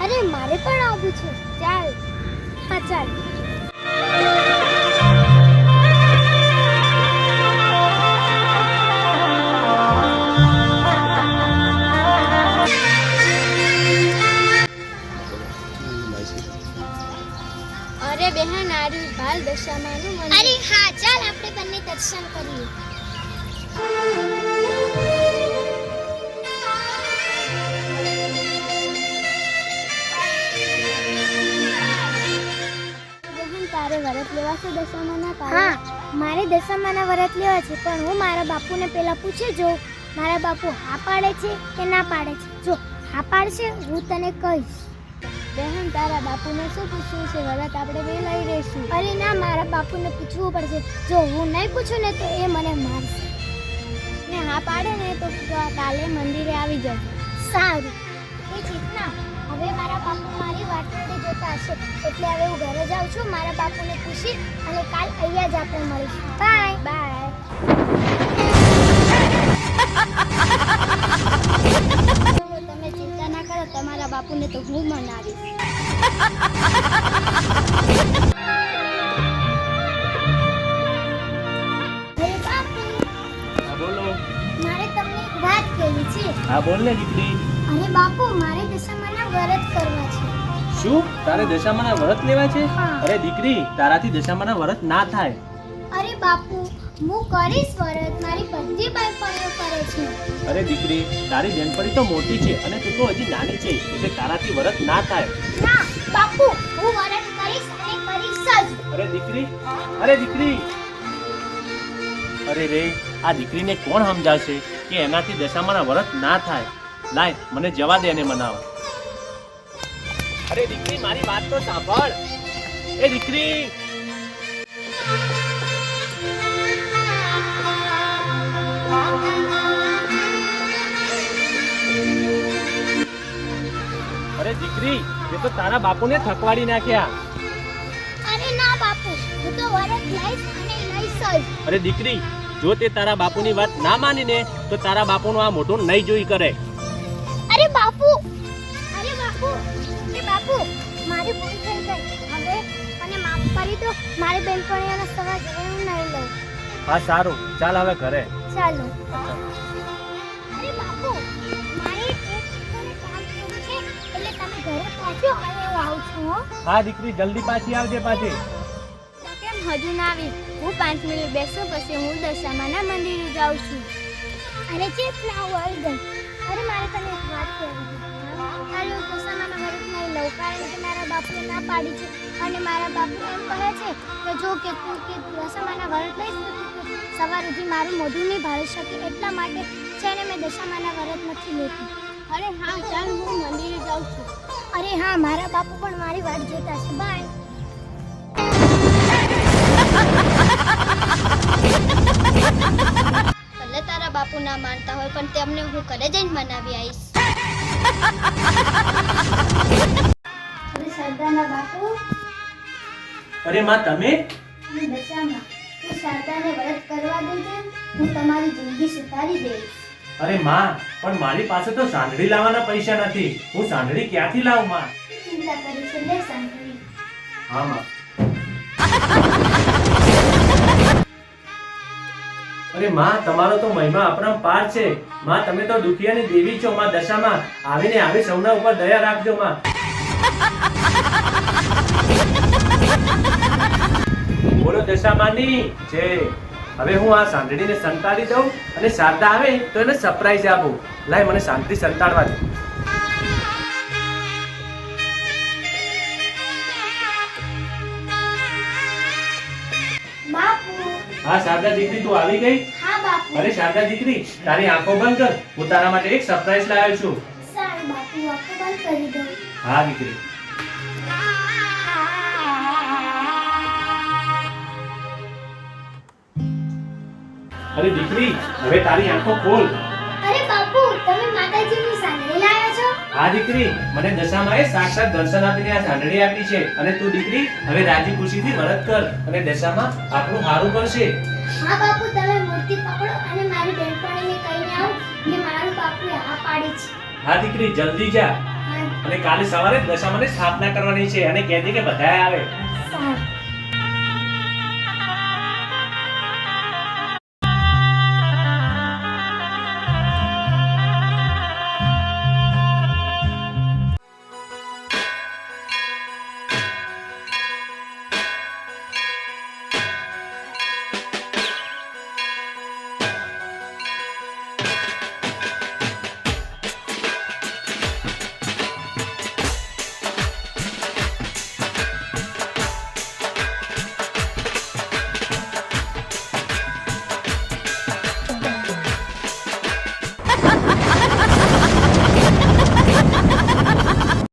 અરે મારે પણ આવવું છે. ચાલ. હા ચાલ અરે બહેન આર્યું ભાલ દશામાનું મંદિર. અરે હા ચાલ આપણે બંને દર્શન કરીએ. તારે વરત લેવા છે દશામાના હા મારે દશામાના વરત લેવા છે પણ હું મારા બાપુને પહેલા પૂછી જોઉં. મારા બાપુ હા પાડે છે કે ના પાડે છે? જો હા પાડશે હું તને કહીશ. બહેન તારા બાપુને શું પૂછવું છે? વરત આપણે લઈ રહીશું. અરે ના મારા બાપુને પૂછવું પડશે. જો હું નહીં પૂછું ને તો એ મને મારશે. ને હા પાડે ને તો કાલે મંદિરે આવી જશે સારું. એ ચિંતા હવે મારા બાપુ મારી વાટ માટે જોતા હશે. એટલે હવે હું ઘરે જાઉં છું. મારા બાપુને પૂછી અને કાલ અહીંયા જ આપણે મળીશું. બાય. બાય. તમે ચિંતા ના કરો તમારા બાપુને તો હું મનાવીશ. હા બોલો. ને દીકરી. અરે બાપુ મારે દશામાના વ્રત કરવા છે. શું? તારે દશામાના વ્રત લેવા છે. અરે દીકરી તારાથી દશામાના વ્રત ના થાય. અરે બાપુ હું કરીશ વરત મારી બધી બાઈપણીઓ કરે છે. અરે દીકરી તારી બેનપણી તો મોટી છે અને તું તો હજી નાની છે એટલે તારાથી વ્રત ના થાય. ના બાપુ હું વરત કરીશ અને કરીશ જ. અરે દીકરી અરે દીકરી. અરે રે આ દીકરીને કોણ સમજાવશે કે એનાથી દશામાના વ્રત ના થાય? લાય મને જવા દે એને મનાવ. અરે દીકરી મારી વાત તો સાંભળ. એ દીકરી. અરે દીકરી એ તો તારા બાપુને થકવાડી નાખ્યા. અરે ના બાપુ હું તો વ્રત લઈશ અને લઈશ જ. અરે દીકરી જો તે તારા બાપુની વાત ના માનીને તો તારા બાપુનું આ મોઢું નહીં જોઈ કરે. અરે બાપુ અરે બાપુ અરે બાપુ મારી ભૂલ થઈ ગઈ. હવે મને માફ કરી દો. મારી બેનપણીઓનો સવાલ ઘરે નહીં લઉં હા સારું. ચાલ હવે ઘરે. ચાલો. અરે બાપુ મારે એક કામ કરવું છે એટલે તમે ઘરે પહોંચો અને હું આવું છું હો. દીકરી જલ્દી પાછી આવજે પાછી. કેમ હજુ ના આવી? હું પાંચ મિનિટ બેસો પછી હું દશામાના મંદિરે જાઉં છું. અરે ચેપ ના હું આવી ગઈ અરે મારે તને એક વાત કરવી હાલો દશામાના વ્રત નહીં લઉં? કારણ કે મારા બાપુએ ના પાડી છે. અને મારા બાપુ એમ કહે છે કે જો કે તું કે દશામાના વ્રત લઈશ તો સવાર સુધી મારું મોઢું નહીં ભાળી શકે એટલા માટે છે ને મેં દશામાના વ્રત નથી લેતી. અરે હા ચાલ હું મંદિરે જાઉં છું. અરે હા મારા બાપુ પણ મારી વાટ જોતા છે. બાય ભલે તારા બાપુ ના માનતા હોય પણ તેમને હું ઘરે જઈને મનાવી આવીશ. અરે બાપુ. અરે માં તમે? દશામાં. તું શારદાને વ્રત કરવા દેજે હું તમારી જિંદગી સુધારી દઈશ. અરે માં પણ મારી પાસે તો સાંઢળી લાવવાના પૈસા નથી. હું સાંઢળી ક્યાંથી લાવું માં? ચિંતા કરી છે લે સાંભળી હા માં. અરે માં તમારો તો મહિમા અપરંપાર છે. માં તમે તો દુખિયાની દેવી છો માં દશામાં. આવીને આવી સૌના ઉપર દયા રાખજો માં. દશામાની છે હવે હું આ સાંઢળીને સંતાડી દઉં અને શારદા આવે તો એને સરપ્રાઈઝ આપું. લાય મને શાંતિ સંતાડવા દે. હા શારદા દીકરી તું આવી ગઈ? હા બાપુ. અરે શારદા દીકરી તારી આંખો બંધ કર. હું તારા માટે એક સરપ્રાઈઝ લાવ્યો છું. સારું બાપુ આંખો બંધ કરી દો હા દીકરી. અરે દીકરી હવે તારી આંખો ખોલ. અરે બાપુ તમે માતાજીની સાંગળી લાવ્યા છો? હા દીકરી મને દશામાએ સાક્ષાત દર્શન આપીને આ ઝાંડડી આપી છે. અને તું દીકરી હવે રાજી ખુશીથી વ્રત કર અને દશામાં આપણું સારું કરશે. હા બાપુ તમે મૂર્તિ પકડો અને મારી બહેનપણીને કહીને આવો કે મારું બાપુએ હા પાડી છે. હા દીકરી જલ્દી જા. અને કાલે સવારે દશામાને સ્થાપના કરવાની છે અને કહેજે કે બધાય આવે. સારું.